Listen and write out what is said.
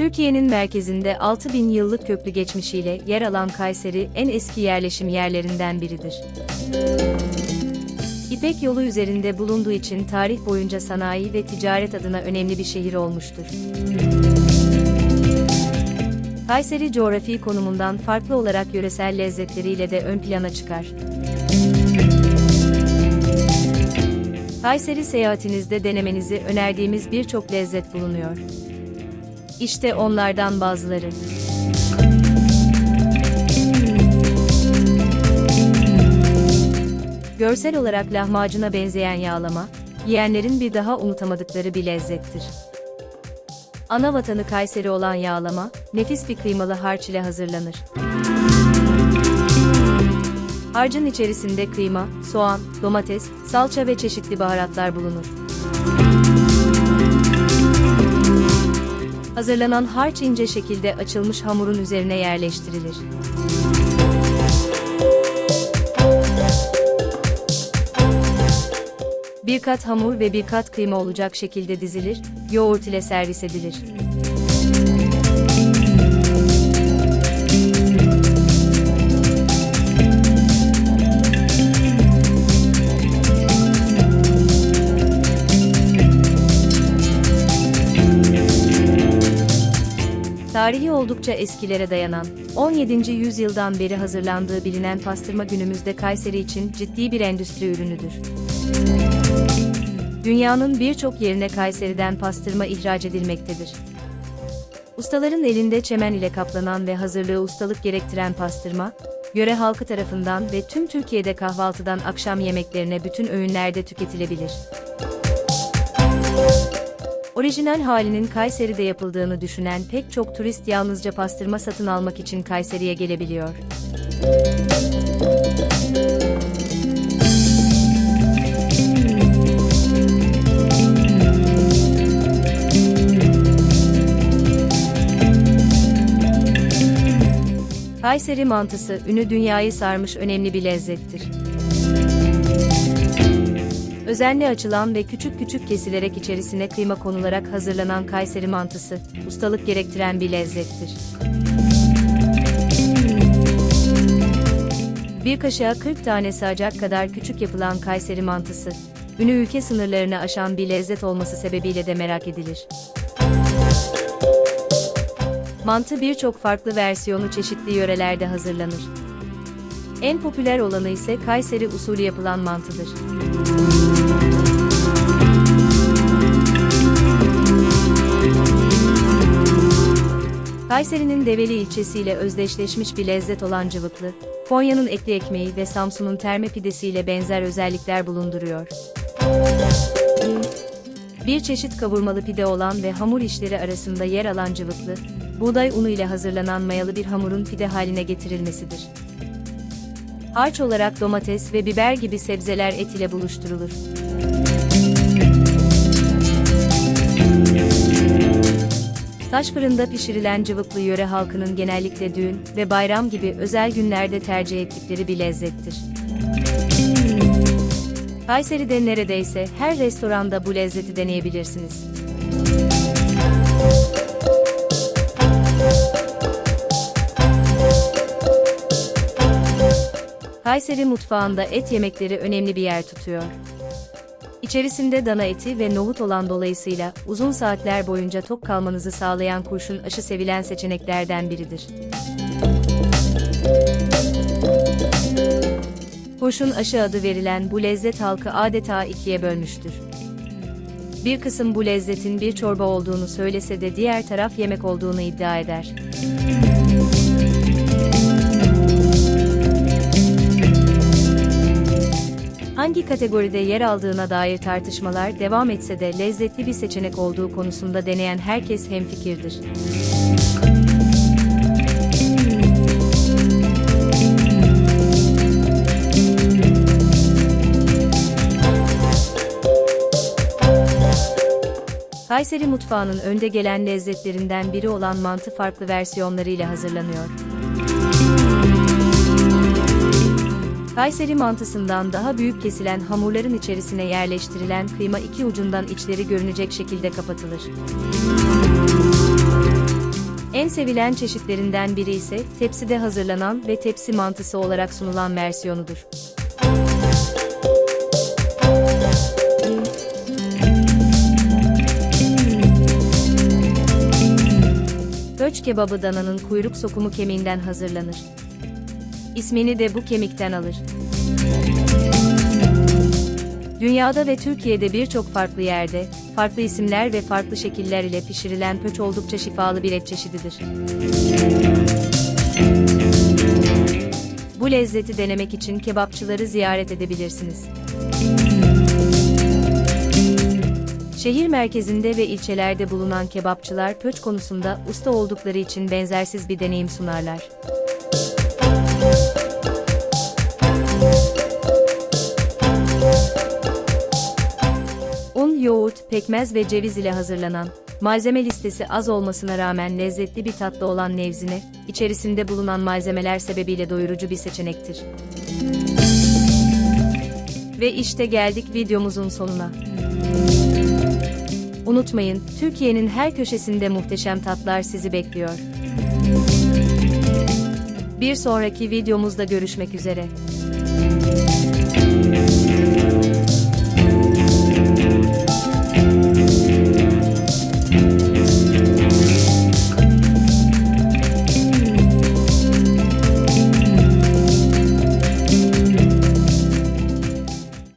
Türkiye'nin merkezinde 6000 yıllık köklü geçmişiyle yer alan Kayseri en eski yerleşim yerlerinden biridir. İpek yolu üzerinde bulunduğu için tarih boyunca sanayi ve ticaret adına önemli bir şehir olmuştur. Kayseri coğrafi konumundan farklı olarak yöresel lezzetleriyle de ön plana çıkar. Kayseri seyahatinizde denemenizi önerdiğimiz birçok lezzet bulunuyor. İşte onlardan bazıları. Görsel olarak lahmacuna benzeyen yağlama, yiyenlerin bir daha unutamadıkları bir lezzettir. Ana vatanı Kayseri olan yağlama, nefis bir kıymalı harç ile hazırlanır. Harcın içerisinde kıyma, soğan, domates, salça ve çeşitli baharatlar bulunur. Hazırlanan harç ince şekilde açılmış hamurun üzerine yerleştirilir. Bir kat hamur ve bir kat kıyma olacak şekilde dizilir, yoğurt ile servis edilir. Tarihi oldukça eskilere dayanan, 17. yüzyıldan beri hazırlandığı bilinen pastırma günümüzde Kayseri için ciddi bir endüstri ürünüdür. Dünyanın birçok yerine Kayseri'den pastırma ihraç edilmektedir. Ustaların elinde çemen ile kaplanan ve hazırlığı ustalık gerektiren pastırma, yöre halkı tarafından ve tüm Türkiye'de kahvaltıdan akşam yemeklerine bütün öğünlerde tüketilebilir. Orijinal halinin Kayseri'de yapıldığını düşünen pek çok turist yalnızca pastırma satın almak için Kayseri'ye gelebiliyor. Kayseri mantısı ünü dünyayı sarmış önemli bir lezzettir. Özenle açılan ve küçük küçük kesilerek içerisine kıyma konularak hazırlanan Kayseri mantısı, ustalık gerektiren bir lezzettir. Bir kaşığa 40 tane sığacak kadar küçük yapılan Kayseri mantısı, ünü ülke sınırlarını aşan bir lezzet olması sebebiyle de merak edilir. Mantı birçok farklı versiyonu çeşitli yörelerde hazırlanır. En popüler olanı ise Kayseri usulü yapılan mantıdır. Kayseri'nin Develi ilçesiyle özdeşleşmiş bir lezzet olan cıvıklı, Konya'nın etli ekmeği ve Samsun'un terme pidesiyle benzer özellikler bulunduruyor. Bir çeşit kavurmalı pide olan ve hamur işleri arasında yer alan cıvıklı, buğday unu ile hazırlanan mayalı bir hamurun pide haline getirilmesidir. Harç olarak domates ve biber gibi sebzeler et ile buluşturulur. Taş fırında pişirilen cıvıklı yöre halkının genellikle düğün ve bayram gibi özel günlerde tercih ettikleri bir lezzettir. Kayseri'de neredeyse her restoranda bu lezzeti deneyebilirsiniz. Kayseri mutfağında et yemekleri önemli bir yer tutuyor. İçerisinde dana eti ve nohut olan dolayısıyla uzun saatler boyunca tok kalmanızı sağlayan kurşun aşı sevilen seçeneklerden biridir. Kurşun aşı adı verilen bu lezzet halkı adeta ikiye bölmüştür. Bir kısım bu lezzetin bir çorba olduğunu söylese de diğer taraf yemek olduğunu iddia eder. Hangi kategoride yer aldığına dair tartışmalar devam etse de lezzetli bir seçenek olduğu konusunda deneyen herkes hemfikirdir. Kayseri mutfağının önde gelen lezzetlerinden biri olan mantı farklı versiyonlarıyla hazırlanıyor. Kayseri mantısından daha büyük kesilen hamurların içerisine yerleştirilen kıyma iki ucundan içleri görünecek şekilde kapatılır. En sevilen çeşitlerinden biri ise tepside hazırlanan ve tepsi mantısı olarak sunulan versiyonudur. Göç kebabı dananın kuyruk sokumu kemiğinden hazırlanır. İsmini de bu kemikten alır. Dünyada ve Türkiye'de birçok farklı yerde, farklı isimler ve farklı şekiller ile pişirilen pöç oldukça şifalı bir et çeşididir. Bu lezzeti denemek için kebapçıları ziyaret edebilirsiniz. Şehir merkezinde ve ilçelerde bulunan kebapçılar pöç konusunda usta oldukları için benzersiz bir deneyim sunarlar. Pekmez ve ceviz ile hazırlanan, malzeme listesi az olmasına rağmen lezzetli bir tatlı olan nevzine, içerisinde bulunan malzemeler sebebiyle doyurucu bir seçenektir. Ve işte geldik videomuzun sonuna. Unutmayın, Türkiye'nin her köşesinde muhteşem tatlar sizi bekliyor. Bir sonraki videomuzda görüşmek üzere.